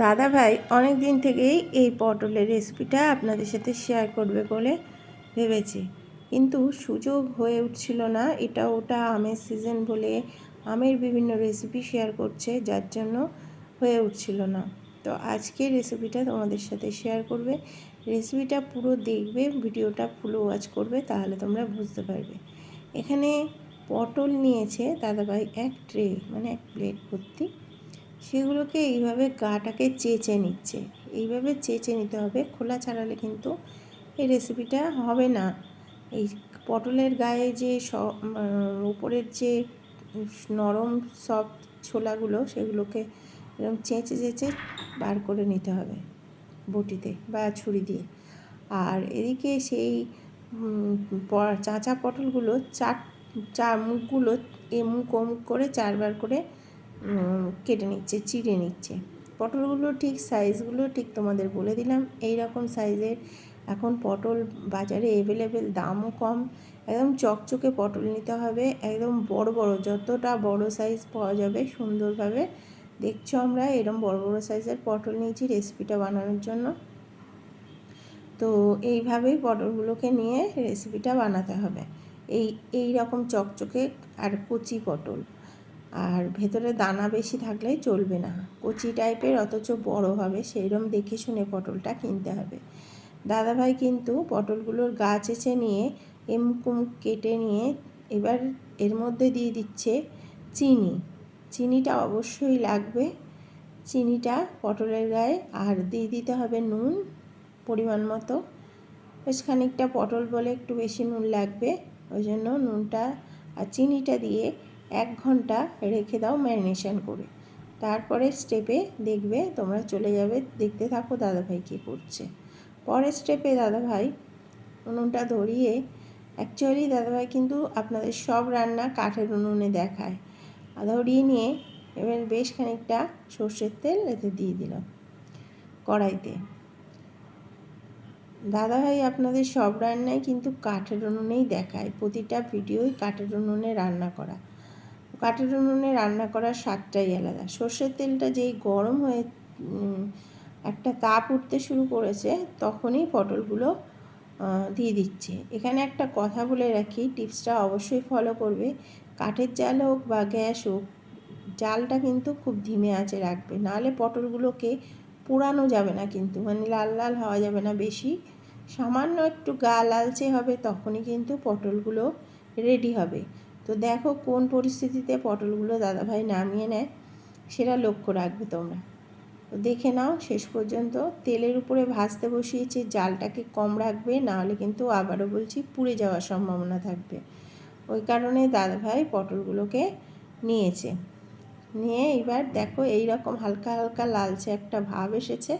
দাদা ভাই অনেক দিন থেকেই এই পটলের রেসিপিটা আপনাদের সাথে শেয়ার করবে বলে ভেবেছি। কিন্তু সুযোগ হয়ে উঠছিল না, এটা ওটা আমের সিজন বলে আমের বিভিন্ন রেসিপি শেয়ার করছে, যার জন্য হয়ে উঠছিল না। তো আজকে রেসিপিটা তোমাদের সাথে শেয়ার করবে। রেসিপিটা পুরো দেখবে, ভিডিওটা ফুল ওয়াচ করবে, তাহলে তোমরা বুঝতে পারবে। এখানে পটল নিয়েছে দাদাভাই এক ট্রে মানে এক প্লেট ভর্তি। সেগুলোকে এইভাবে গাটাকে চেঁচে নিচ্ছে। এইভাবে চেঁচে নিতে হবে। খোলা ছাড়ালে কিন্তু এই রেসিপিটা হবে না। এই পটলের গায়ে যে উপরের যে নরম সফট ছোলাগুলো, সেগুলোকে এরকম চেঁচে চেঁচে বার করে নিতে হবে বটিতে বা ছুরি দিয়ে। আর এদিকে সেই চাঁচা পটলগুলো চার চার মুখগুলো এ মুখ মুখ করে চারবার করে কেটে নিচ্ছে, চিড়ে নিচ্ছে। পটলগুলো ঠিক সাইজগুলো ঠিক তোমাদের বলে দিলাম এই রকম সাইজের এখন পটল বাজারে অ্যাভেলেবেল দামও কম। একদম চকচকে পটল নিতে হবে, একদম বড় বড়, যতটা বড় সাইজ পাওয়া যাবে সুন্দরভাবে। দেখছ আমরা এরকম বড় বড় সাইজের পটল নিয়েছি রেসিপিটা বানানোর জন্য। তো এইভাবেই পটলগুলোকে নিয়ে রেসিপিটা বানাতে হবে। এই এই রকম চকচকে আর কচি পটল। আর ভেতরে দানা বেশি থাকলে চলবে না। কচি টাইপের, অথচ বড় হবে সেইরকম দেখে শুনে পটলটা কিনতে হবে। দাদাভাই কিন্তু পটলগুলোর গা চেঁচে নিয়ে, এমকুম কেটে নিয়ে, এবার এর মধ্যে দিয়ে দিচ্ছে চিনি। চিনিটা অবশ্যই লাগবে। চিনিটা পটলের গায়ে, আর দিয়ে দিতে হবে নুন, পরিমাণ মতো। বেশ খানিকটা পটল বলে একটু বেশি নুন লাগবে, ওই জন্য নুনটা আর চিনিটা দিয়ে এক ঘণ্টা রেখে দাও ম্যারিনেশন করে। তারপরে স্টেপে দেখবে তোমরা চলে যাবে, দেখতে থাকো দাদাভাই কী করছে। পরের স্টেপে দাদাভাই উনুনটা ধরিয়ে অ্যাকচুয়ালি দাদাভাই কিন্তু আপনাদের সব রান্না কাঠের উনুনে দেখায়। ধরিয়ে নিয়ে এবার বেশ খানিকটা সর্ষের তেল এতে দিয়ে দিলাম কড়াইতে। দাদাভাই আপনাদের সব রান্নাই কিন্তু কাঠের উনুনেই দেখায়, প্রতিটা ভিডিওই কাঠের উনুনে রান্না করা। কাঠের উনুনে রান্না করার স্বাদটাই আলাদা। সর্ষের তেলটা যেই গরম হয়ে একটা তাপ উঠতে শুরু করেছে, তখনই পটলগুলো দিয়ে দিচ্ছে। এখানে একটা কথা বলে রাখি, টিপসটা অবশ্যই ফলো করবে। কাঠের জাল হোক বা গ্যাস হোক, জালটা কিন্তু খুব ধিমে আঁচে রাখবে। নাহলে পটলগুলোকে পোড়ানো যাবে না কিন্তু মানে লাল লাল হওয়া যাবে না বেশি। সামান্য একটু গা লালচে হবে, তখনই কিন্তু পটলগুলো রেডি হবে। তো দেখো কোন পরিস্থিতিতে পটলগুলো দাদাভাই নামিয়ে নেয়, সেটা লক্ষ্য রাখবে তোমরা। তো দেখে নাও, শেষ পর্যন্ত তেলের উপরে ভাজতে বসিয়েছে, জালটাকে কম রাখবে, নাহলে কিন্তু আবারও বলছি পুড়ে যাওয়ার সম্ভাবনা থাকবে। ওই কারণে দাদাভাই পটলগুলোকে নিয়েছে। নিয়ে এবার দেখো এই রকম হালকা হালকা লালচে একটা ভাব এসেছে।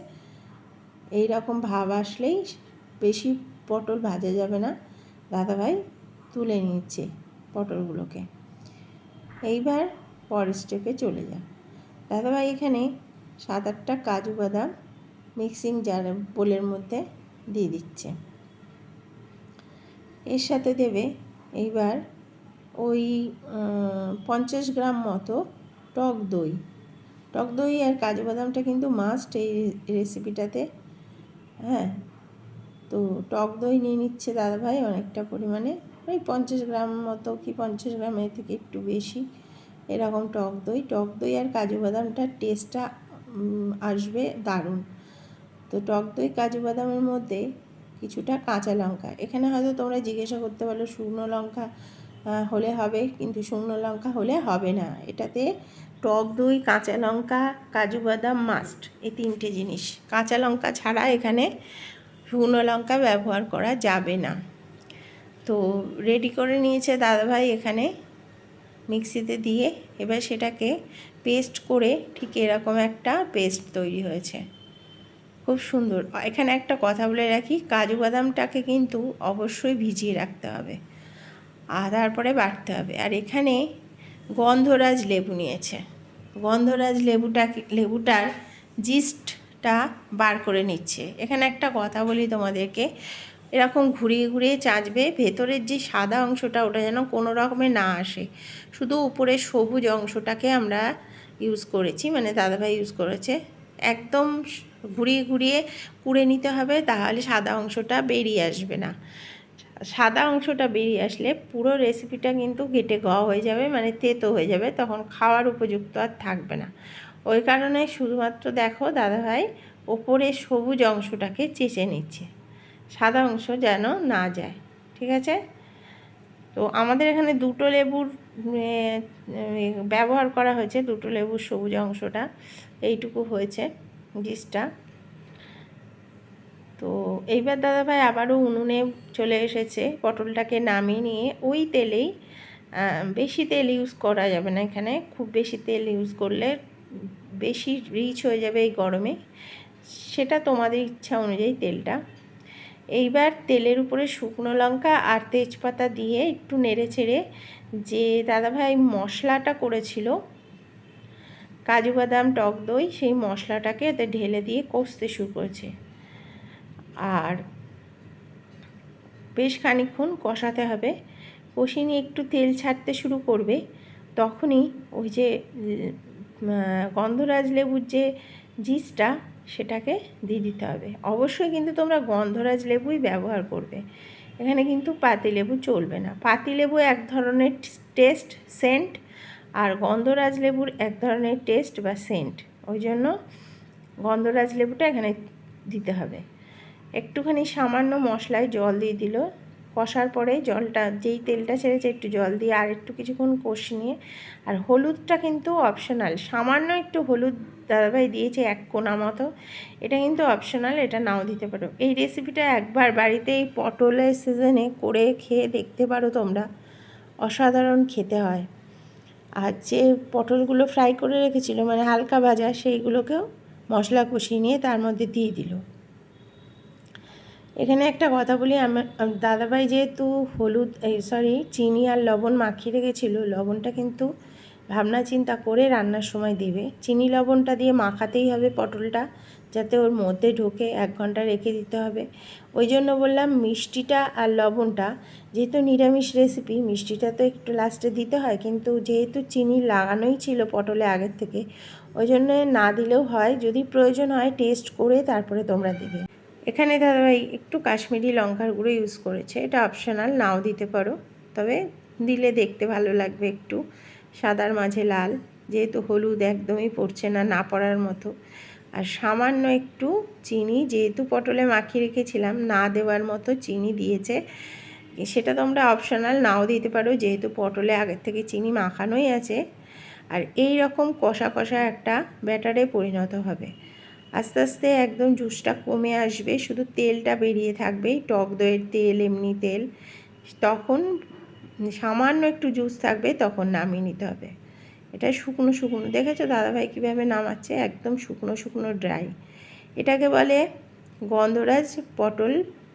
এই রকম ভাব আসলেই বেশি পটল ভাজা যাবে না, দাদাভাই তুলে নিচ্ছে। পটলগুলোকে। এইবার পরের স্টেপে চলে যা দাদাভাই এখানে সাত আটটা কাজু বাদাম মিক্সিং জার বোলের মধ্যে দিয়ে দিচ্ছে। এর সাথে দেবে এইবার ওই পঞ্চাশ গ্রাম মতো টক দই। টক দই আর কাজু বাদামটা কিন্তু মাস্ট এই রেসিপিটাতে হ্যাঁ? তো টক দই নিয়ে নিচ্ছে দাদাভাই অনেকটা পরিমাণে। ওই পঞ্চাশ গ্রাম মতো কি পঞ্চাশ গ্রামের থেকে একটু বেশি এরকম টক দই। টক দই আর কাজু বাদামটার টেস্টটা আসবে দারুণ। তো টক দই, কাজু বাদামের মধ্যে কিছুটা কাঁচা লঙ্কা। এখানে হয়তো তোমরা জিজ্ঞাসা করতে পারো শুকনো লঙ্কা হলে হবে, কিন্তু শুকনো লঙ্কা হলে হবে না। এটাতে টক দই, কাঁচা লঙ্কা, কাজু বাদাম মাস্ট এই তিনটে জিনিস। কাঁচা লঙ্কা ছাড়া এখানে শুকনো লঙ্কা ব্যবহার করা যাবে না। তো রেডি করে নিয়েছে দাদাভাই এখানে মিক্সিতে দিয়ে। এবার সেটাকে পেস্ট করে ঠিক এরকম একটা পেস্ট তৈরি হয়েছে। খুব সুন্দর। এখানে একটা কথা বলে রাখি, কাজু বাদামটাকে কিন্তু অবশ্যই ভিজিয়ে রাখতে হবে আর তারপরে বাটতে হবে। আর এখানে গন্ধরাজ লেবু নিয়েছে। গন্ধরাজ লেবুটা লেবুটার জিস্টটা বার করে নিচ্ছে। এখানে একটা কথা বলি তোমাদেরকে এরকম ঘুরিয়ে ঘুরিয়ে চাঁচবে, ভেতরের যে সাদা অংশটা ওটা যেন কোনো রকমে না আসে। শুধু উপরের সবুজ অংশটাকে আমরা ইউজ করেছি মানে দাদাভাই ইউজ করেছে। একদম ঘুরিয়ে ঘুরিয়ে কুড়ে নিতে হবে, তাহলে সাদা অংশটা বেরিয়ে আসবে না। সাদা অংশটা বেরিয়ে আসলে পুরো রেসিপিটা কিন্তু ঘেটে গাওয়া হয়ে যাবে মানে তেতো হয়ে যাবে, তখন খাওয়ার উপযুক্ত আর থাকবে না। ওই কারণে শুধুমাত্র দেখো দাদাভাই ওপরে সবুজ অংশটাকে চেঁচে নিচ্ছে। সাদা অংশ যেন না যায়, ঠিক আছে? তো আমাদের এখানে দুটো লেবুর ব্যবহার করা হয়েছে, দুটো লেবুর সবুজ অংশটা, এইটুকু হয়েছে ডিশটা তো এইবার দাদাভাই আবারও উনুনে চলে এসেছে, পটলটাকে নামিয়ে নিয়ে, ওই তেলেই বেশি তেল ইউজ করা যাবে না এখানে, খুব বেশি তেল ইউজ করলে বেশি রিচ হয়ে যাবে এই গরমে। সেটা তোমাদের ইচ্ছা অনুযায়ী তেলটা এইবার তেলের উপরে শুকনো লঙ্কা আর তেজপাতা দিয়ে একটু নেড়ে চেড়ে যে দাদাভাই মশলাটা করেছিল, কাজু বাদাম, টক দই, সেই মশলাটাকে এতে ঢেলে দিয়ে কষতে শুরু করেছে। আর বেশ খানিক্ষণ কষাতে হবে। কষিয়ে নিয়ে একটু তেল ছাড়তে শুরু করবে, তখনই ওই যে গন্ধরাজ লেবুর যে জিসটা সেটাকে দিয়ে দিতে হবে। অবশ্যই কিন্তু তোমরা গন্ধরাজ লেবুই ব্যবহার করবে। এখানে কিন্তু পাতিলেবু চলবে না। পাতিলেবু এক ধরনের টেস্ট সেন্ট আর গন্ধরাজ লেবুর এক ধরনের টেস্ট বা সেন্ট। ওই জন্য গন্ধরাজ লেবুটা এখানে দিতে হবে। একটুখানি সামান্য মশলায় জল দিয়ে দিল। কষার পরে জলটা, যেই তেলটা ছেড়েছে একটু জল দিয়ে আর একটু কিছুক্ষণ কষি নিয়ে আর হলুদটা কিন্তু অপশনাল সামান্য একটু হলুদ দাদাভাই দিয়েছে এক কোনা মতো। এটা কিন্তু অপশনাল এটা নাও দিতে পারো। এই রেসিপিটা একবার বাড়িতে এই পটলের সিজনে করে খেয়ে দেখতে পারো তোমরা। অসাধারণ খেতে হয়। আর যে পটলগুলো ফ্রাই করে রেখেছিল মানে হালকা ভাজা, সেইগুলোকেও মশলা কষিয়ে নিয়ে তার মধ্যে দিয়ে দিল। এখানে একটা কথা বলি আমার দাদাভাই যেহেতু হলুদ, এই সরি চিনি আর লবণ মাখিয়ে রেখেছিলো, লবণটা কিন্তু ভাবনা চিন্তা করে রান্নার সময় দেবে। চিনি লবণটা দিয়ে মাখাতেই হবে পটলটা, যাতে ওর মধ্যে ঢোকে, এক ঘণ্টা রেখে দিতে হবে। ওই জন্য বললাম মিষ্টিটা আর লবণটা, যেহেতু নিরামিষ রেসিপি মিষ্টিটা তো একটু লাস্টে দিতে হয়, কিন্তু যেহেতু চিনি লাগানোই ছিল পটলে আগের থেকে, ওই জন্য না দিলেও হয়, যদি প্রয়োজন হয় টেস্ট করে তারপরে তোমরা দেবে। এখানে দাদাভাই একটু কাশ্মীরি লঙ্কার গুঁড়ো ইউজ করেছে। এটা অপশনাল নাও দিতে পারো। তবে দিলে দেখতে ভালো লাগবে একটু। সাদার মাঝে লাল, যেহেতু হলুদ একদমই পড়ছে না না পড়ার মতো। আর সামান্য একটু চিনি, যেহেতু পটলে মাখিয়ে রেখেছিলাম, না দেওয়ার মতো চিনি দিয়েছে। সেটা তোমরা অপশনাল নাও দিতে পারো, যেহেতু পটলে আগের থেকে চিনি মাখানোই আছে। আর এই রকম কষা কষা একটা ব্যাটারে পরিণত হবে। আস্তে আস্তে একদম জুসটা কমে আসবে, শুধু তেলটা বেরিয়ে থাকবে টক দইয়ের তেল, এমনি তেল। তখন সামান্য একটু জুস থাকবে, তখন নামিয়ে নিতে হবে। এটা শুকনো শুকনো, দেখেছ দাদাভাই কীভাবে নামাচ্ছে? একদম শুকনো শুকনো ড্রাই এটাকে বলে গন্ধরাজ পটল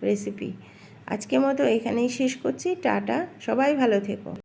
রেসিপি আজকে মতো এখানেই শেষ করছি, টাটা, সবাই ভালো থেকো।